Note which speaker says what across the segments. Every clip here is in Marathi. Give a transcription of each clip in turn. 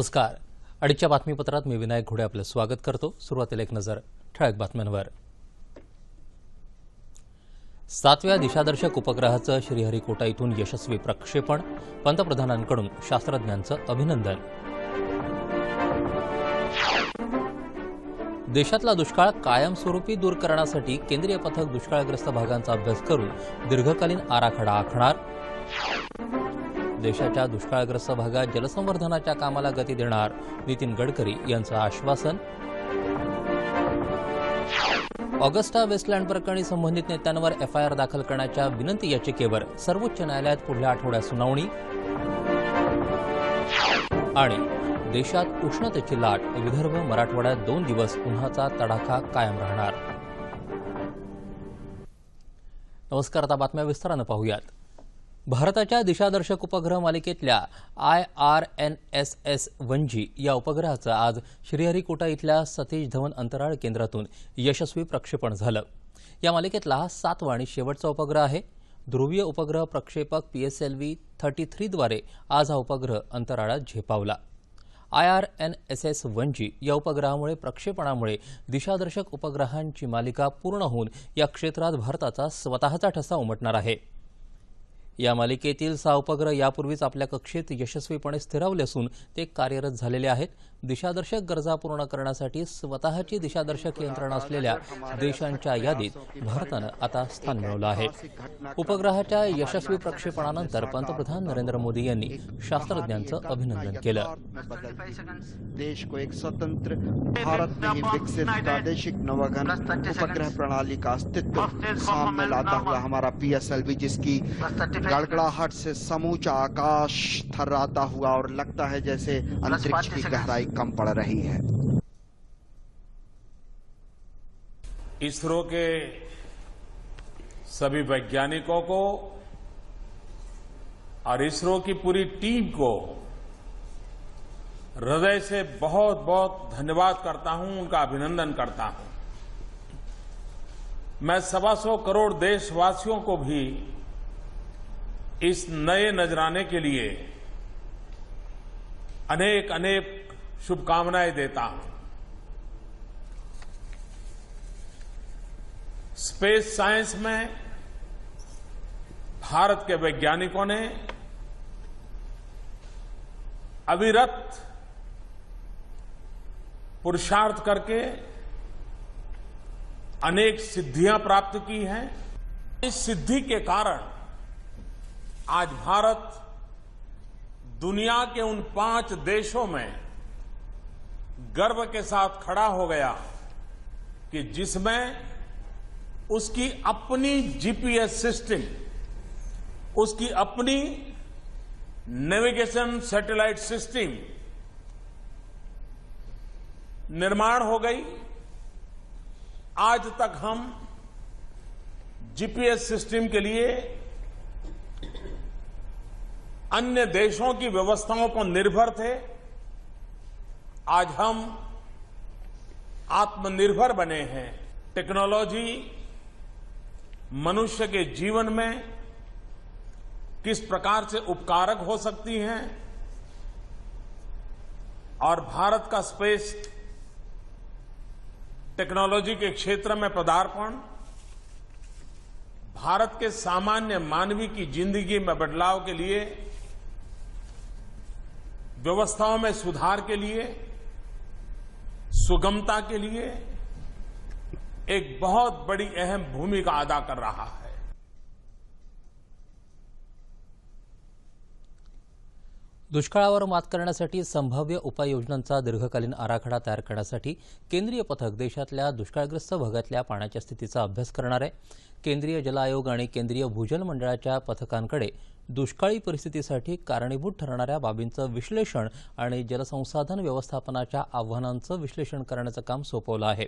Speaker 1: नमस्कार. अडीचच्या बातमीपत्रात मी विनायक घोडे आपलं स्वागत करतो. सुरुवातीला एक नजर ठळक बातम्यांवर. सातव्या दिशादर्शक उपग्रहाचं श्रीहरिकोटा इथून यशस्वी प्रक्षेपण पंतप्रधानांकडून शास्त्रज्ञांचं अभिनंदन. देशातला दुष्काळ कायमस्वरूपी दूर करण्यासाठी केंद्रीय पथक दुष्काळग्रस्त भागांचा अभ्यास करून दीर्घकालीन आराखडा आखणार. देशाच्या दुष्काळग्रस्त भागात जलसंवर्धनाच्या कामाला गती देणार नितीन गडकरी यांचं आश्वासन. ऑगस्टा वेस्टलँड प्रकरणी संबंधित नेत्यांवर एफआयआर दाखल करण्याच्या विनंती याचिकेवर सर्वोच्च न्यायालयात पुढल्या आठवड्यात सुनावणी. आणि देशात उष्णतेची लाट विदर्भ मराठवाड्यात दोन दिवस उन्हाचा तडाखा कायम राहणार. नमस्कार आता बातम्या विस्तारानं पाहूयात. भारताच्या दिशादर्शक उपग्रह मालिकेतल्या I R N S S one G या उपग्रहाचं आज श्रीहरिकोटा इथल्या सतीश धवन अंतराळ केंद्रातून यशस्वी प्रक्षेपण झालं. या मालिकेतला हा सातवा आणि शेवटचा उपग्रह आहे. ध्रुवीय उपग्रह प्रक्षेपक P S L V thirty थ्रीद्वारे आज हा उपग्रह अंतराळात झेपावला. I R N S S one G या उपग्रहामुळे प्रक्षेपणामुळे दिशादर्शक उपग्रहांची मालिका पूर्ण होऊन या क्षेत्रात भारताचा स्वतःचा ठसा उमटणार आहे. या मालिकेतील सहा उपग्रह यापूर्वीच आपल्या कक्षेत यशस्वीपणे स्थिरावले असून ते कार्यरत झालेले आहेत. दिशादर्शक गरजा पूर्ण करण्यासाठी स्वतःची दिशादर्शक यंत्रणा असलेल्या देशांच्या यादीत भारतानं आता स्थान मिळवलं आहे. उपग्रहाच्या यशस्वी प्रक्षेपणानंतर पंतप्रधान नरेंद्र मोदी यांनी शास्त्रज्ञांचं अभिनंदन केलं.
Speaker 2: देश को एक स्वतंत्र भारत में ही विकसित प्रादेशिक नवागन उपग्रह प्रणाली का अस्तित्व सामने लाता हुआ हमारा पीएसएलवी जिसकी गड़गड़ाहट से समूचा आकाश थर्राता हुआ और लगता है जैसे अंतरिक्ष की गहराई कम पड़ रही है।
Speaker 3: इसरो के सभी वैज्ञानिकों को और इसरो की पूरी टीम को हृदय से बहुत बहुत धन्यवाद करता हूँ, उनका अभिनंदन करता हूँ। मैं सवा सौ करोड़ देशवासियों को भी इस नए नजराने के लिए अनेक अनेक शुभकामनाएँ देता हूँ। स्पेस साइंस में भारत के वैज्ञानिकों ने अविरत पुरुषार्थ करके अनेक सिद्धियाँ प्राप्त की हैं। इस सिद्धि के कारण आज भारत दुनिया के उन पाँच देशों में गर्व के साथ खड़ा हो गया कि जिसमें उसकी अपनी जीपीएस सिस्टम, उसकी अपनी नेविगेशन सैटेलाइट सिस्टम निर्माण हो गई। आज तक हम जीपीएस सिस्टम के लिए अन्य देशों की व्यवस्थाओं पर निर्भर थे। आज हम आत्मनिर्भर बने हैं। टेक्नोलॉजी मनुष्य के जीवन में किस प्रकार से उपकारक हो सकती हैं और भारत का स्पेस टेक्नोलॉजी के क्षेत्र में पदार्पण, भारत के सामान्य मानवी की ज़िंदगी में बदलाव के लिए, व्यवस्थाओं में सुधार के लिए सुगमता के लिए एक बहुत बड़ी अहम भूमिका अदा कर रहा है।
Speaker 1: दुष्काळावर मात करण्यासाठी संभाव्य उपाययोजनांचा दीर्घकालीन आराखडा तयार करण्यासाठी केंद्रीय पथक देशातल्या दुष्काळग्रस्त भागातल्या पाण्याच्या स्थितीचा अभ्यास करणार आहे. केंद्रीय जल आयोग आणि केंद्रीय भूजल मंडळाच्या पथकांकडे दुष्काळी परिस्थितीसाठी कारणीभूत ठरणाऱ्या बाबींचं विश्लेषण आणि जलसंसाधन व्यवस्थापनाच्या आव्हानांचं विश्लेषण करण्याचं काम सोपवलं आहे.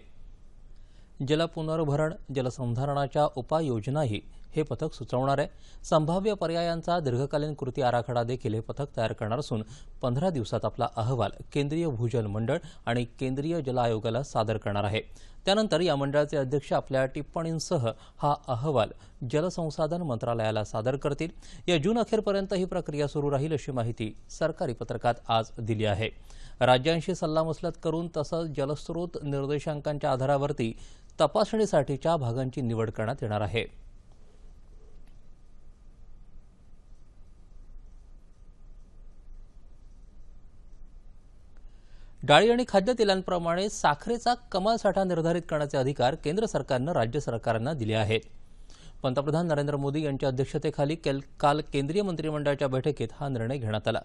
Speaker 1: जलपुनर्भरण जलसंधारणाच्या उपाययोजनाही हे पथक सुचवणार आहे. संभाव्य पर्यायांचा दीर्घकालीन कृती आराखडा देखील हे पथक तयार करणार असून पंधरा दिवसात आपला अहवाल केंद्रीय भूजल मंडळ आणि केंद्रीय जल आयोगाला सादर करणार आहे. त्यानंतर या मंडळाचे अध्यक्ष आपल्या टिप्पणींसह हा अहवाल जलसंसाधन मंत्रालयाला सादर करतील. या जून अखेरपर्यंत ही प्रक्रिया सुरू राहील अशी माहिती सरकारी पत्रकात आज दिली आहे. राज्यांशी सल्लामसलत करून तसंच जलस्रोत निर्देशांकांच्या आधारावरती तपासणीसाठीच्या भागांची निवड करण्यात येणार आहे. डाळी आणि खाद्यतेलांप्रमाणे साखरेचा कमाल साठा निर्धारित करण्याचे अधिकार केंद्र सरकारनं राज्य सरकारांना दिले आहेत. पंतप्रधान नरेंद्र मोदी यांच्या अध्यक्षतेखाली केल- काल केंद्रीय मंत्रिमंडळाच्या बैठकीत हा निर्णय घेण्यात आला.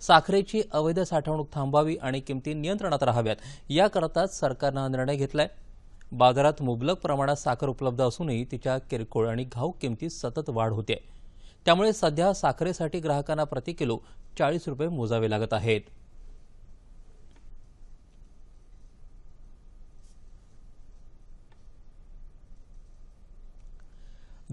Speaker 1: साखरेची अवैध साठवणूक थांबावी आणि किमती नियंत्रणात राहाव्यात याकरताच सरकारनं हा निर्णय घेतलाय. बाजारात मुबलक प्रमाणात साखर उपलब्ध असूनही तिच्या किरकोळ आणि घाऊक किमतीत सतत वाढ होते. त्यामुळे सध्या साखरेसाठी ग्राहकांना प्रति किलो चाळीस रुपये मोजावे लागत आहेत.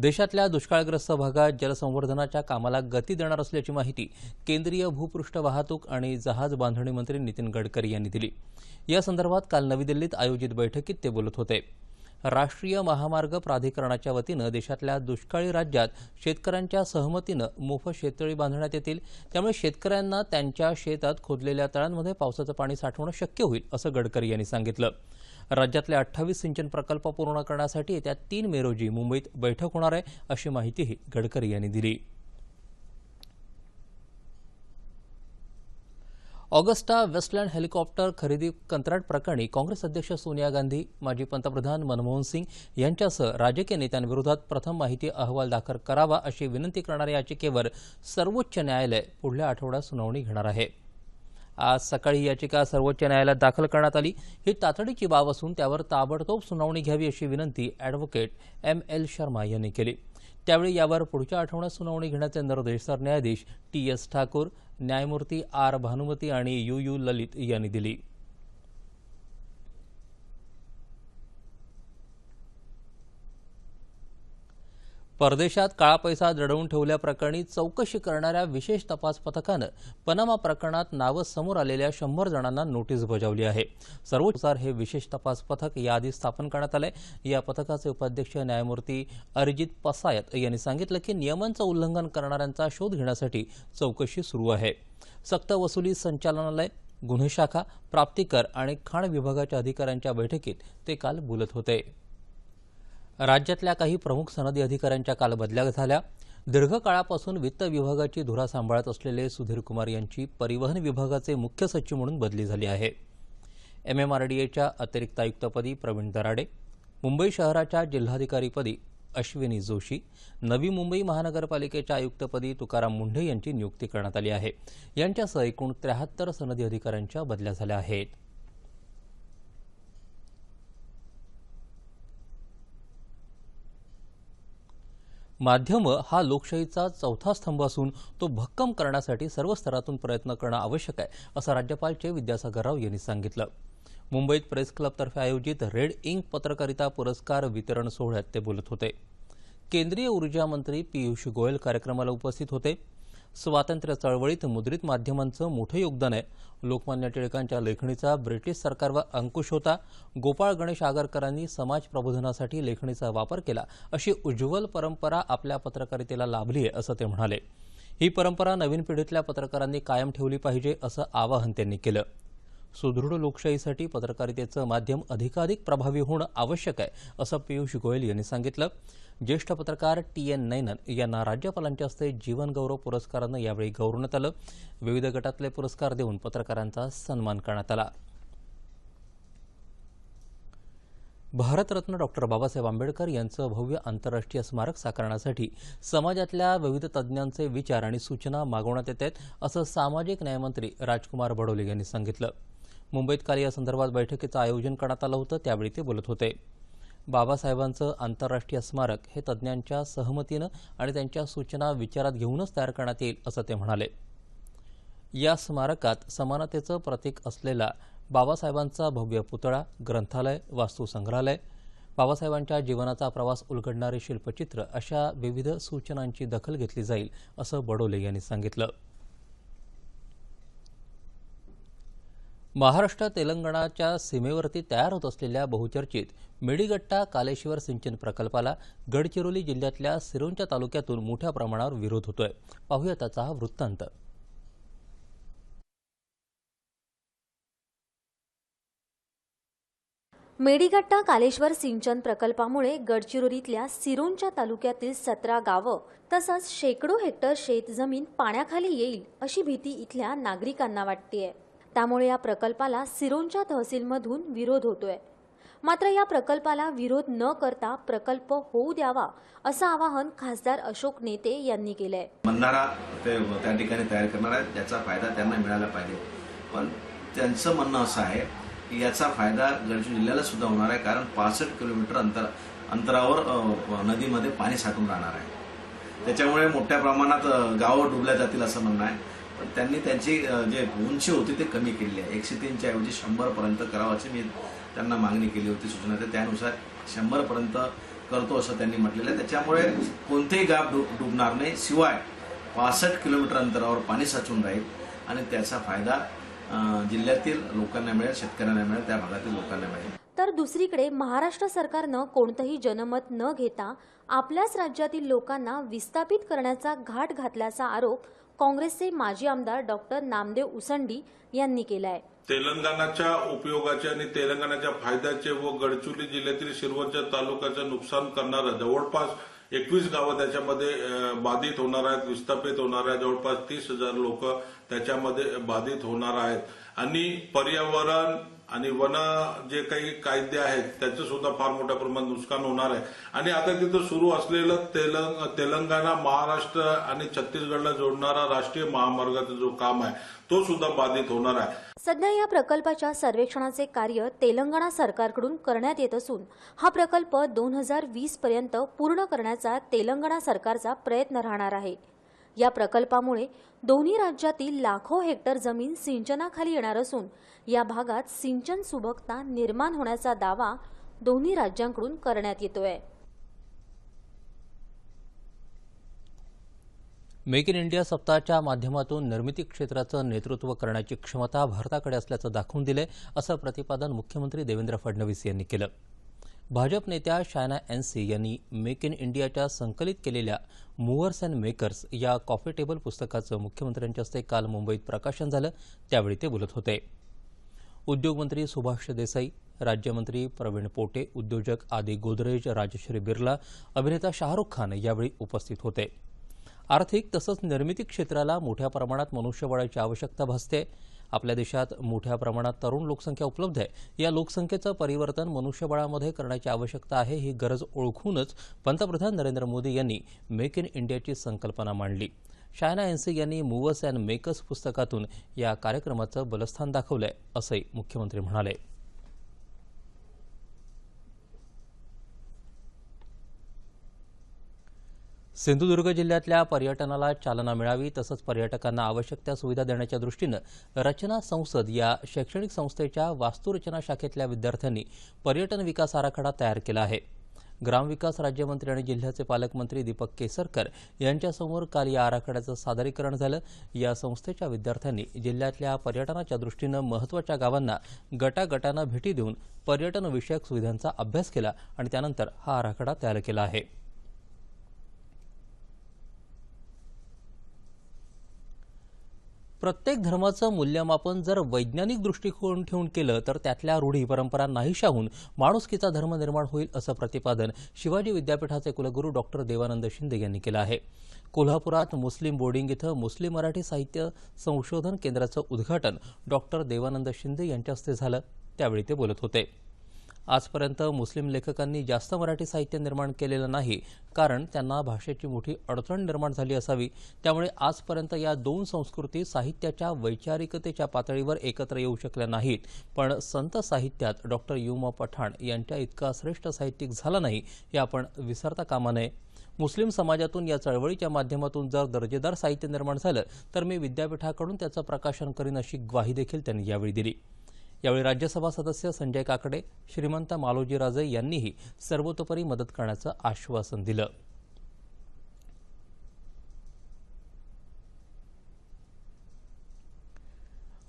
Speaker 1: देशातल्या दुष्काळग्रस्त भागात जलसंवर्धनाच्या कामाला गती देणार असल्याची माहिती केंद्रीय भूपृष्ठ वाहतूक आणि जहाज बांधणी मंत्री नितीन गडकरी यांनी दिली. या संदर्भात काल नवी दिल्लीत आयोजित बैठकीत ते बोलत होते. राष्ट्रीय महामार्ग प्राधिकरणाच्या वतीनं देशातल्या दुष्काळी राज्यात शेतकऱ्यांच्या सहमतीनं मोफत शेततळी बांधण्यात येतील. त्यामुळे शेतकऱ्यांना त्यांच्या शेतात खोदलेल्या तळ्यांमध्ये पावसाचं पाणी साठवणं शक्य होईल असं गडकरी यांनी सांगितलं. राज्यातले अठ्ठावीस सिंचन प्रकल्प पूर्ण करण्यासाठी येत्या तीन मे रोजी मुंबईत बैठक होणार आहे अशी माहितीही गडकरी यांनी दिली. ऑगस्टा वेस्टलँड हेलिकॉप्टर खरेदी कंत्राट प्रकरणी काँग्रेस अध्यक्ष सोनिया गांधी माजी पंतप्रधान मनमोहन सिंग यांच्यासह राजकीय नेत्यांविरोधात प्रथम माहिती अहवाल दाखल करावा अशी विनंती करणाऱ्या याचिकेवर सर्वोच्च न्यायालय पुढल्या आठवड्यात सुनावणी घेणार आहे. आज सकाळी याचिका सर्वोच्च न्यायालयात दाखल करण्यात आली. ही तातडीची बाब असून त्यावर ताबडतोब सुनावणी घ्यावी अशी विनंती अॅडव्होकेट एम एल शर्मा यांनी केली. त्यावेळी यावर पुढच्या आठवड्यात सुनावणी घेण्याचे निर्देश सरन्यायाधीश टी एस ठाकूर न्यायमूर्ती आर भानुमती आणि यू यू ललित यांनी दिली. परदेशात काळा पैसा दडवून ठेवल्याप्रकरणी चौकशी करणाऱ्या विशेष तपास पथकानं पनामा प्रकरणात नावं समोर आलेल्या शंभर जणांना नोटीस बजावली आहे. सर्वोच्चार हे विशेष तपास पथक याआधी स्थापन करण्यात आलंय. या पथकाचे उपाध्यक्ष न्यायमूर्ती अरिजित पसायत यांनी सांगितलं की नियमांचं उल्लंघन करणाऱ्यांचा शोध घेण्यासाठी चौकशी सुरू आहे. सक्त वसुली संचालनालय गुन्हे शाखा प्राप्तिकर आणि खाण विभागाच्या अधिकाऱ्यांच्या बैठकीत ते काल बोलत होते. राज्यातल्या काही प्रमुख सनदी अधिकाऱ्यांच्या काल बदल्या झाल्या. दीर्घकाळापासून वित्त विभागाची धुरा सांभाळत असलेले सुधीर कुमार यांची परिवहन विभागाचे मुख्य सचिव म्हणून बदली झाली आहे. एमएमआरडीएच्या अतिरिक्त आयुक्तपदी प्रवीण दराडे मुंबई शहराच्या जिल्हाधिकारीपदी अश्विनी जोशी नवी मुंबई महानगरपालिकेच्या आयुक्तपदी तुकाराम मुंढे यांची नियुक्ती करण्यात आली आहे. यांच्यासह एकूण त्र्याहत्तर सनदी अधिकाऱ्यांच्या बदल्या झाल्या आहेत. माध्यमं हा लोकशाहीचा चौथा स्तंभ असून तो भक्कम करण्यासाठी सर्व स्तरातून प्रयत्न करणं आवश्यक आहे असं राज्यपाल चे विद्यासागर राव यांनी सांगितलं. मुंबईत प्रेस क्लबतर्फे आयोजित रेड इंक पत्रकारिता पुरस्कार वितरण सोहळ्यात ते बोलत होते. केंद्रीय ऊर्जा मंत्री पियुष गोयल कार्यक्रमाला उपस्थित होते. स्वातंत्र्य चळवळीत मुद्रित माध्यमांचं मोठं योगदान आहे. लोकमान्य टिळकांच्या लेखणीचा ब्रिटिश सरकारवर अंकुश होता. गोपाळ गणेश आगरकरांनी समाज प्रबोधनासाठी लेखणीचा वापर केला. अशी उज्ज्वल परंपरा आपल्या पत्रकारितेला लाभली आहे असं ते म्हणाले. ही परंपरा नवीन पिढीतल्या पत्रकारांनी कायम ठेवली पाहिजे असं आवाहन त्यांनी केलं. सुदृढ लोकशाहीसाठी पत्रकारितेचं माध्यम अधिकाधिक प्रभावी होणं आवश्यक आहे असं पियुष गोयल यांनी सांगितलं. ज्येष्ठ पत्रकार टी एन नैनन यांना राज्यपालांच्या हस्ते जीवनगौरव पुरस्कारानं यावेळी गौरवण्यात आलं. विविध गटातले पुरस्कार देऊन पत्रकारांचा सन्मान करण्यात आला. भारतरत्न डॉक्टर बाबासाहेब आंबेडकर यांचं भव्य आंतरराष्ट्रीय स्मारक साकारण्यासाठी समाजातल्या विविध तज्ज्ञांचे विचार आणि सूचना मागवण्यात येत आहेत असं सामाजिक न्यायमंत्री राजकुमार बडोले यांनी सांगितलं. मुंबईत काल या संदर्भात बैठकीचं आयोजन करण्यात आलं होतं त्यावेळी ते बोलत होते. बाबासाहेबांचं आंतरराष्ट्रीय स्मारक हे तज्ज्ञांच्या सहमतीनं आणि त्यांच्या सूचना विचारात घेऊनच तयार करण्यात येईल असं ते म्हणाले. या स्मारकात समानतेचं प्रतीक असलेला बाबासाहेबांचा भव्य पुतळा ग्रंथालय वास्तुसंग्रहालय बाबासाहेबांच्या जीवनाचा प्रवास उलगडणारे शिल्पचित्र अशा विविध सूचनांची दखल घेतली जाईल असं बडोले यांनी सांगितलं. महाराष्ट्र तेलंगणाच्या सीमेवरती तयार होत असलेल्या बहुचर्चित मेडीगट्टा कालेश्वर सिंचन प्रकल्पाला गडचिरोली जिल्ह्यातल्या सिरोंच्या तालुक्यातून मोठ्या प्रमाणावर विरोध होतोय. पाहूया त्याचा हा वृत्तांत.
Speaker 4: मेडीगट्टा कालेश्वर सिंचन प्रकल्पामुळे गडचिरोलीतल्या सिरोंच्या तालुक्यातील सतरा गावं तसंच शेकडो हेक्टर शेतजमीन पाण्याखाली येईल अशी भीती इथल्या नागरिकांना वाटतेय. त्यामुळे या प्रकल्पाला सिरोंच्या तहसीलमधून विरोध होतोय. मात्र या प्रकल्पाला विरोध न करता प्रकल्प होऊ द्यावा असं आवाहन खासदार अशोक नेते यांनी केलंय.
Speaker 5: बंधारा ते त्या ठिकाणी तयार करणार आहेत त्याचा फायदा त्यांना मिळाला पाहिजे. पण त्यांचं म्हणणं असं आहे की याचा फायदा गडचिरोली जिल्ह्याला सुद्धा होणार आहे कारण पासष्ट किलोमीटर अंतर अंतरावर नदीमध्ये पाणी साठून राहणार आहे. त्याच्यामुळे मोठ्या प्रमाणात गावं डुबल्या जातील असं म्हणणं आहे. त्यांनी त्यांची जे उंची होती ते कमी केली आहे. एकशे तीनच्या ऐवजी शंभर पर्यंत करावाची मी त्यांना मागणी केली होती सूचना तर त्यानुसार शंभर पर्यंत करतो असं त्यांनी म्हटलेलं आहे. त्याच्यामुळे कोणतेही गाप डुब डुबणार नाही. शिवाय पासष्ट किलोमीटर अंतरावर पाणी साचून राहील आणि त्याचा फायदा जिल्ह्यातील लोकांना मिळेल शेतकऱ्यांना मिळेल त्या भागातील लोकांना मिळेल.
Speaker 4: तर दुसरीकडे महाराष्ट्र सरकारनं कोणतंही जनमत न घेता आपल्याच राज्यातील लोकांना विस्थापित करण्याचा घाट घातल्याचा आरोप काँग्रेसचे माजी आमदार डॉक्टर नामदेव उसंडी यांनी केलं आहे
Speaker 6: तेलंगणाच्या उपयोगाचे आणि तेलंगणाच्या फायद्याचे व गडचिरोली जिल्ह्यातील शिरवंच्या तालुक्याचं नुकसान करणारं जवळपास एकवीस गावं त्याच्यामध्ये बाधित होणार आहेत विस्थापित होणार आहेत. जवळपास तीस हजार लोक त्याच्यामध्ये बाधित होणार आहेत. आणि पर्यावरण आणि वन जे काही कायदे आहेत त्याचं सुद्धा फार मोठ्या प्रमाणात नुकसान होणार आहे. आणि आता तिथं सुरू असलेलं तेलंग तेलंगणा महाराष्ट्र आणि छत्तीसगडला जोडणारा राष्ट्रीय महामार्गाचं जो काम आहे तो सुद्धा बाधित होणार आहे.
Speaker 4: सध्या या प्रकल्पाच्या सर्वेक्षणाचे कार्य तेलंगणा सरकारकडून करण्यात येत असून हा प्रकल्प दोन हजार वीस पर्यंत पूर्ण करण्याचा तेलंगणा सरकारचा प्रयत्न राहणार आहे. या प्रकल्पामुळे दोन्ही राज्यातील लाखो हेक्टर जमीन सिंचनाखाली येणार असून या भागात सिंचन सुबकता निर्माण होण्याचा दावा दोन्ही राज्यांकडून करण्यात येतोय.
Speaker 1: मेक इन इंडिया सप्ताहाच्या माध्यमातून निर्मिती क्षेत्राचं नेतृत्व करण्याची क्षमता भारताकडे असल्याचं दाखवून दिलं असं प्रतिपादन मुख्यमंत्री देवेंद्र फडणवीस यांनी केलं. भाजप नेत्या शायना एनसी यांनी मेक इन इंडियाच्या संकलित केलेल्या मूव्हर्स अँड मेकर्स या कॉफी टेबल पुस्तकाचं मुख्यमंत्र्यांच्या हस्ते काल मुंबईत प्रकाशन झालं. त्यावेळी ते बोलत होते. उद्योगमंत्री सुभाष देसाई राज्यमंत्री प्रवीण पोटे उद्योजक आदी गोदरेज राजश्री बिर्ला अभिनेता शाहरुख खान यावेळी उपस्थित होते. आर्थिक तसंच निर्मिती क्षेत्राला मोठ्या प्रमाणात मनुष्यबळाची आवश्यकता भासते. आपल्या देशात मोठ्या प्रमाणात तरुण लोकसंख्या उपलब्ध आहे. या लोकसंख्येचं परिवर्तन मनुष्यबळामध्ये करण्याची आवश्यकता आहे ही गरज ओळखूनच पंतप्रधान नरेंद्र मोदी यांनी मेक इन इंडियाची संकल्पना मांडली. शायना एनसी यांनी मूव्हर्स अँड मेकर्स पुस्तकातून या कार्यक्रमाचं बलस्थान दाखवलंय असंही मुख्यमंत्री म्हणाले. सिंधुदुर्ग जिल्ह्यातल्या पर्यटनाला चालना मिळावी तसंच पर्यटकांना आवश्यक त्या सुविधा देण्याच्या दृष्टीनं रचना संसद या शैक्षणिक संस्थेच्या वास्तुरचना शाखेतल्या विद्यार्थ्यांनी पर्यटन विकास आराखडा तयार केला आहे. ग्रामविकास राज्यमंत्री आणि जिल्ह्याचे पालकमंत्री दीपक केसरकर यांच्यासमोर काल या आराखड्याचं सादरीकरण झालं. या संस्थेच्या विद्यार्थ्यांनी जिल्ह्यातल्या पर्यटनाच्या दृष्टीनं महत्त्वाच्या गावांना गटागटानं भेटी देऊन पर्यटनविषयक सुविधांचा अभ्यास केला आणि त्यानंतर हा आराखडा तयार केला आहे. प्रत्येक धर्माचं मूल्यमापन जर वैज्ञानिक दृष्टिकोन ठेवून केलं तर त्यातल्या रूढी परंपरा नाहीशा होऊन माणुसकीचा धर्म निर्माण होईल असं प्रतिपादन शिवाजी विद्यापीठाचे कुलगुरू डॉक्टर देवानंद शिंदे यांनी केलं आहे. कोल्हापुरात मुस्लिम बोर्डिंग इथं मुस्लिम मराठी साहित्य संशोधन केंद्राचं उद्घाटन डॉक्टर देवानंद शिंदे यांच्या हस्ते झालं. त्यावेळी ते बोलत होते. आजपर्यंत मुस्लिम लेखकांनी जास्त मराठी साहित्य निर्माण केलेलं नाही कारण त्यांना भाषेची मोठी अडचण निर्माण झाली असावी. त्यामुळे आजपर्यंत या दोन संस्कृती साहित्याच्या वैचारिकतेच्या पातळीवर एकत्र येऊ शकल्या नाहीत. पण संत साहित्यात डॉक्टर युमा पठाण यांच्या इतका श्रेष्ठ साहित्यिक झाला नाही हे आपण विसरता कामा नये. मुस्लिम समाजातून या चळवळीच्या माध्यमातून जर दर्जेदार साहित्य निर्माण झालं तर मी विद्यापीठाकडून त्याचं प्रकाशन करीन अशी ग्वाही देखील त्यांनी यावेळी दिली. यावेळी राज्यसभा सदस्य संजय काकडे श्रीमंत मालोजीराजे यांनीही सर्वतोपरी मदत करण्याचं आश्वासन दिलं.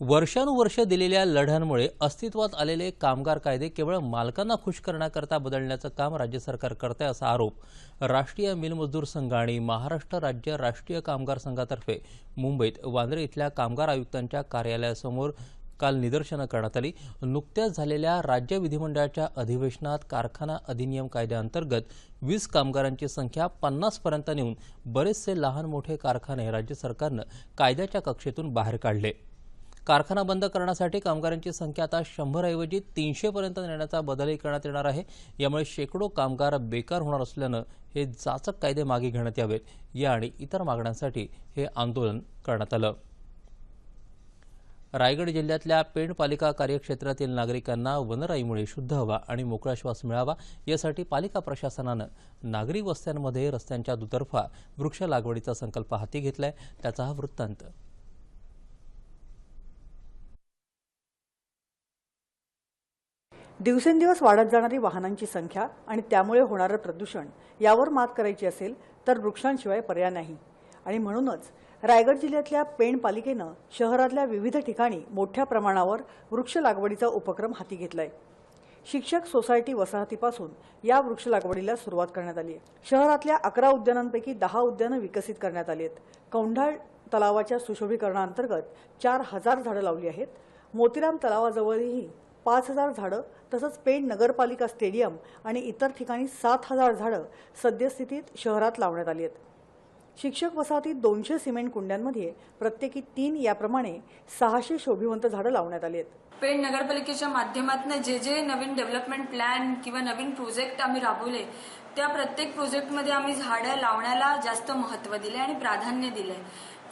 Speaker 1: वर्षानुवर्ष दिलेल्या लढ्यांमुळे अस्तित्वात आलेले कामगार कायदे केवळ मालकांना खुश करण्याकरता बदलण्याचं काम राज्य सरकार करते असा आरोप राष्ट्रीय मिलमजदूर संघ आणि महाराष्ट्र राज्य राष्ट्रीय कामगार संघातर्फे मुंबईत वांद्रे इथल्या कामगार आयुक्तांच्या कार्यालयासमोर काल निदर्शनं करण्यात आली. नुकत्याच झालेल्या राज्य विधिमंडळाच्या अधिवेशनात कारखाना अधिनियम कायद्याअंतर्गत वीस कामगारांची संख्या पन्नासपर्यंत नेऊन बरेचसे लहान मोठे कारखाने राज्य सरकारनं कायद्याच्या कक्षेतून बाहेर काढले. कारखाना बंद करण्यासाठी कामगारांची संख्या आता शंभरऐवजी तीनशेपर्यंत नेण्याचा बदलही करण्यात येणार आहे. यामुळे शेकडो कामगार बेकार होणार असल्यानं हे जाचक कायदे मागे घेण्यात यावेत. या आणि इतर मागण्यांसाठी हे आंदोलन करण्यात आलं. रायगड जिल्ह्यातल्या पेण पालिका कार्यक्षेत्रातील नागरिकांना वनराईमुळे शुद्ध हवा आणि मोकळा श्वास मिळावा यासाठी पालिका प्रशासनानं नागरी वस्त्यांमध्ये रस्त्यांच्या दुतर्फा वृक्ष लागवडीचा संकल्प हाती घेतलाय. त्याचा हा वृत्तांत.
Speaker 7: दिवसेंदिवस वाढत जाणारी वाहनांची संख्या आणि त्यामुळे होणारं प्रदूषण यावर मात करायची असेल तर वृक्षांशिवाय पर्याय नाही. आणि म्हणूनच रायगड जिल्ह्यातल्या पेण पालिकेनं शहरातल्या विविध ठिकाणी मोठ्या प्रमाणावर वृक्ष लागवडीचा उपक्रम हाती घेतलाय. शिक्षक सोसायटी वसाहतीपासून या वृक्ष लागवडीला सुरुवात करण्यात आली आहे शहरातल्या अकरा उद्यानांपैकी दहा उद्यानं विकसित करण्यात आली आहेत कौंढाळ तलावाच्या सुशोभीकरणाअंतर्गत चार हजार झाडं लावली आहेत. मोतीराम तलावाजवळही पाच हजार झाडं तसंच पेण नगरपालिका स्टेडियम आणि इतर ठिकाणी सात हजार झाडं सद्यस्थितीत शहरात लावण्यात आली आहेत शिक्षक वसाहतीत दोनशे सिमेंट कुंड्यांमध्ये प्रत्येकी तीन याप्रमाणे सहाशे शोभिवंत झाडं लावण्यात आली आहेत.
Speaker 8: पेण नगरपालिकेच्या माध्यमातून जे जे नवीन डेव्हलपमेंट प्लॅन किंवा नवीन प्रोजेक्ट आम्ही राबवले त्या प्रत्येक प्रोजेक्टमध्ये आम्ही झाडं लावण्याला जास्त महत्त्व दिले आणि प्राधान्य दिले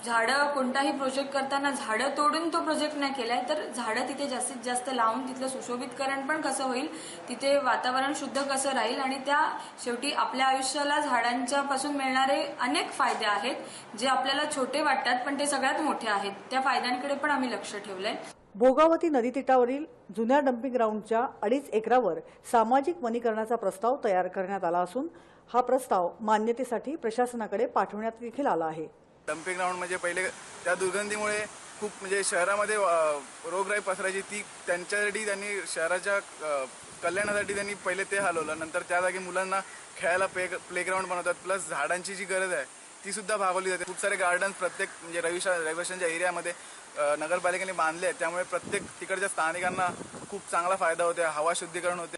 Speaker 8: झाडं कोणताही प्रोजेक्ट करताना झाडं तोडून तो प्रोजेक्ट नाही केलाय तर झाडं तिथे जास्तीत जास्त लावून तिथलं सुशोभितकरण पण कसं होईल तिथे वातावरण शुद्ध कसं राहील आणि त्या शेवटी आपल्या आयुष्याला झाडांच्या पासून मिळणारे अनेक फायदे आहेत जे आपल्याला छोटे वाटतात पण ते सगळ्यात मोठे आहेत. त्या फायद्यांकडे पण आम्ही लक्ष ठेवलंय.
Speaker 7: भोगावती नदीतिटावरील जुन्या डम्पिंग ग्राउंडच्या अडीच एकरावर सामाजिक वनीकरणाचा प्रस्ताव तयार करण्यात आला असून हा प्रस्ताव मान्यतेसाठी प्रशासनाकडे पाठवण्यात देखील आला आहे.
Speaker 9: डम्पिंग ग्राउंड म्हणजे पहिले त्या दुर्गंधीमुळे खूप म्हणजे शहरामध्ये रोगराई पसरायची. ती त्यांच्यासाठी त्यांनी शहराच्या कल्याणासाठी त्यांनी पहिले ते हलवलं. नंतर त्या जागी मुलांना खेळायला प्ले प्लेग्राऊंड बनवतात. प्लस झाडांची जी गरज आहे ती सुद्धा भागवली जाते. खूप सारे गार्डन प्रत्येक म्हणजे रविशा रविशांच्या एरियामध्ये नगरपालिकेने बांधले आहेत. त्यामुळे प्रत्येक तिकडच्या स्थानिकांना खूप चांगला फायदा होते हवा शुद्धीकरण होते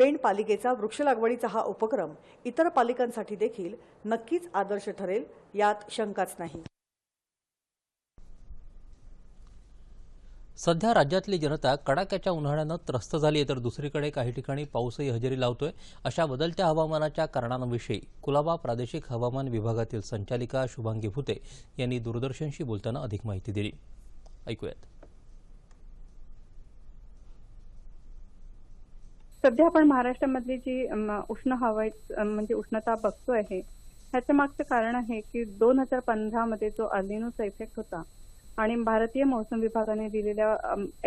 Speaker 7: पेण पालिकेचा वृक्ष लागवडीचा हा उपक्रम इतर पालिकांसाठी देखील नक्कीच आदर्श ठरेल यात शंकाच नाही.
Speaker 1: सध्या राज्यातली जनता कडाक्याच्या उन्हाळ्यानं त्रस्त झाली आहे तर दुसरीकडे काही ठिकाणी पाऊसही हजेरी लावतोय. अशा बदलत्या हवामानाच्या कारणांविषयी कुलाबा प्रादेशिक हवामान विभागातील संचालिका शुभांगी भुते यांनी दूरदर्शनशी बोलताना अधिक माहिती दिली. ऐकूयात.
Speaker 10: सध्या आपण महाराष्ट्रामधली जी उष्ण हवा म्हणजे उष्णता बघतो आहे ह्याच्या मागचं कारण आहे की दोन हजार पंधरा मध्ये जो अलिनोचा इफेक्ट होता आणि भारतीय मौसम विभागाने दिलेल्या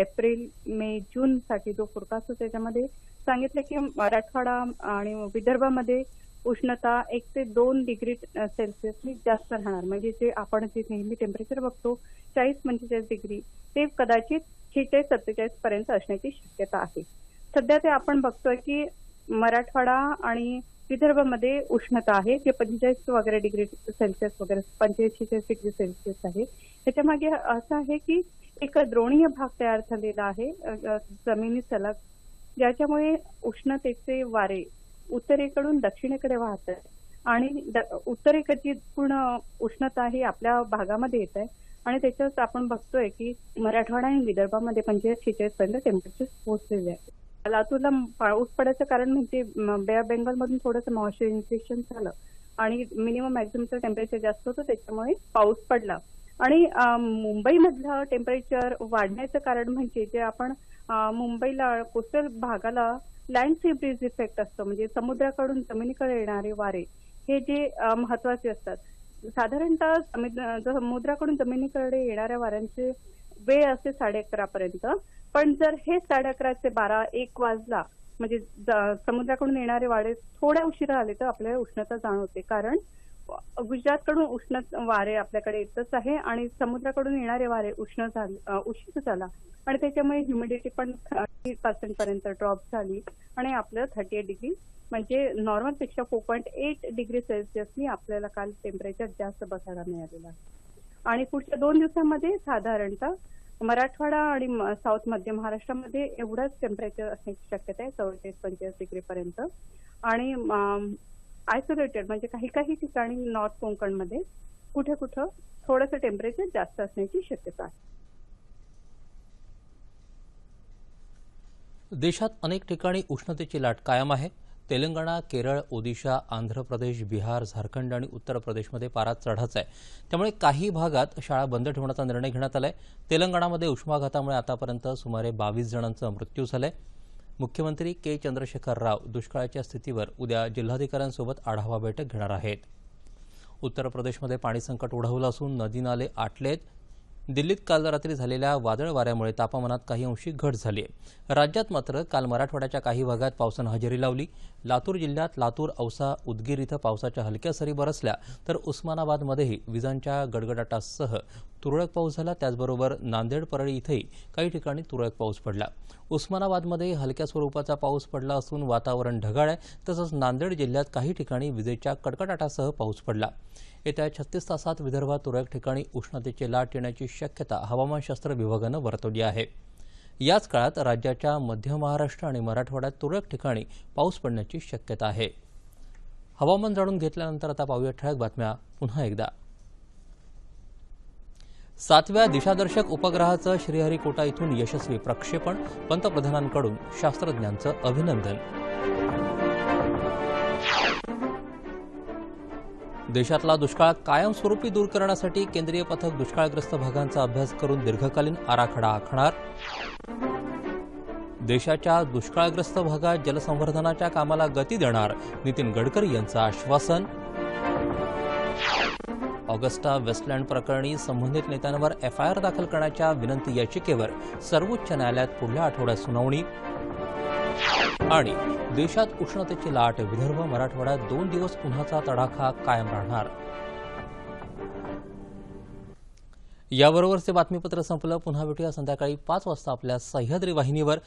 Speaker 10: एप्रिल मे जून साठी जो फोरकास्ट होता त्याच्यामध्ये सांगितलं की मराठवाडा आणि विदर्भामध्ये उष्णता एक ते दोन डिग्री सेल्सिअसनी जास्त राहणार. म्हणजे जे आपण जे नेहमी टेम्परेचर बघतो चाळीस पंचेचाळीस डिग्री ते कदाचित शेहेचाळीस सत्तेचाळीस पर्यंत असण्याची शक्यता आहे. सध्या ते आपण बघतोय की मराठवाडा आणि विदर्भामध्ये उष्णता आहे जे पंचेचाळीस वगैरे डिग्री सेल्सिअस वगैरे पंचेचाळीस डिग्री सेल्सिअस आहे. त्याच्यामागे असं आहे की एक द्रोणीय भाग तयार झालेला आहे जमिनी सलग ज्याच्यामुळे उष्णतेचे वारे उत्तरेकडून दक्षिणेकडे वाहत आहे आणि उत्तरेकडची पूर्ण उष्णता ही आपल्या भागामध्ये येत आहे. आणि त्याच्यात आपण बघतोय की मराठवाडा आणि विदर्भामध्ये पंचेचाळीस शेहेचाळीस पर्यंत टेम्परेचर पोहोचलेले आहे लातूरला पाऊस पडायचं कारण म्हणजे बे ऑफ बेंगॉलमधून थोडंसं इन्फेक्शन झालं. आणि मिनिमम मॅक्झिममचं टेम्परेचर जास्त होतं त्याच्यामुळे पाऊस पडला. आणि मुंबईमधलं टेम्परेचर वाढण्याचं कारण म्हणजे जे आपण मुंबईला कोस्टल भागाला लँड सी इफेक्ट असतो. म्हणजे समुद्राकडून जमिनीकडे येणारे वारे हे जे महत्त्वाचे असतात. साधारणतः समुद्राकडून जमिनीकडे येणाऱ्या वाऱ्यांचे वेळ असते साडे अकरा पर्यंत पण जर हे साडे अकरा ते बारा एक वाजला म्हणजे समुद्राकडून येणारे वारे थोड्या उशिरा आले तर आपल्याला उष्णता जाणवते. कारण गुजरातकडून उष्ण वारे आपल्याकडे येतच आहे आणि समुद्राकडून येणारे वारे उष्ण झाले उशीर झाला. आणि त्याच्यामुळे ह्युमिडिटी पण थर्टी पर्सेंट पर्यंत ड्रॉप झाली आणि आपलं थर्टी एट डिग्री म्हणजे नॉर्मलपेक्षा फोर पॉईंट एट डिग्री सेल्सिअसनी आपल्याला काल टेम्परेचर जास्त बसायला मिळालेलं आहे. आणि पुढच्या दोन दिवसांमध्ये साधारणतः मराठवाडा आणि साऊथ मध्य महाराष्ट्रामध्ये एवढंच टेम्परेचर असण्याची शक्यता आहे चौवेचाळीस पंचेचाळीस डिग्री पर्यंत. आणि आयसोलेटेड म्हणजे काही काही ठिकाणी नॉर्थ कोकणमध्ये कुठे कुठं थोडंसं टेम्परेचर जास्त असण्याची शक्यता आहे.
Speaker 1: देशात अनेक ठिकाणी उष्णतेची लाट कायम आहे. तेलंगणा केरळ ओदिशा आंध्र प्रदेश बिहार झारखंड आणि उत्तर प्रदेशमध्ये पारा चढाच आहे. त्यामुळे काही भागात शाळा बंद ठेवण्याचा निर्णय घेण्यात आलाय. तेलंगणामध्ये उष्माघातामुळे आतापर्यंत सुमारे बावीस जणांचा मृत्यू झालाय. मुख्यमंत्री के चंद्रशेखर राव दुष्काळाच्या स्थितीवर उद्या जिल्हाधिकाऱ्यांसोबत आढावा बैठक घेणार आहेत. उत्तर प्रदेशमध्ये पाणी संकट ओढवलं असून नदी नाले आटलेत. दिल्लीत काल रात्री झालेल्या वादळ वाऱ्यामुळे तापमानात काही अंशी घट झाली आहे. राज्यात मात्र काल मराठवाड्याच्या काही भागात पावसानं हजेरी लावली. लातूर जिल्ह्यात लातूर औसा उदगीर इथं पावसाच्या हलक्या सरी बरसल्या तर उस्मानाबादमध्येही विजांच्या गडगडाटासह तुरळक पाऊस झाला. त्याचबरोबर नांदेड परळी इथंही काही ठिकाणी तुरळक पाऊस पडला. उस्मानाबादमध्ये हलक्या स्वरूपाचा पाऊस पडला असून वातावरण ढगाळ आहे. तसंच नांदेड जिल्ह्यात काही ठिकाणी विजेच्या कडकडाटासह पाऊस पडला. येत्या छत्तीस तासात विदर्भात तुरळक ठिकाणी उष्णतेची लाट येण्याची शक्यता हवामानशास्त्र विभागानं वर्तवली आहे. याच काळात राज्याच्या मध्य महाराष्ट्र आणि मराठवाड्यात तुरळक ठिकाणी पाऊस पडण्याची शक्यता आहे. हवामान जाणून घेतल्यानंतर आता पाहूया ठळक बातम्या पुन्हा एकदा. सातव्या दिशादर्शक उपग्रहाचं श्रीहरिकोटा इथून यशस्वी प्रक्षेपण पंतप्रधानांकडून शास्त्रज्ञांचं अभिनंदन. देशातला दुष्काळ कायमस्वरूपी दूर करण्यासाठी केंद्रीय पथक दुष्काळग्रस्त भागांचा अभ्यास करून दीर्घकालीन आराखडा आखणार. देशाच्या दुष्काळग्रस्त भागात जलसंवर्धनाच्या कामाला गती देणार नितीन गडकरी यांचं आश्वासन. ऑगस्टा वेस्टलँड प्रकरणी संबंधित नेत्यांवर एफआयआर दाखल करण्याच्या विनंती याचिकेवर सर्वोच्च न्यायालयात पुढल्या आठवड्यात सुनावणी. आणि देशात उष्णतेची लाट विदर्भ मराठवाड्यात दोन दिवस उन्हाचा तडाखा कायम राहणार. याबरोबरचे बातमीपत्र संपलं. पुन्हा भेटूया संध्याकाळी पाच वाजता आपल्या सह्याद्री वाहिनीवर.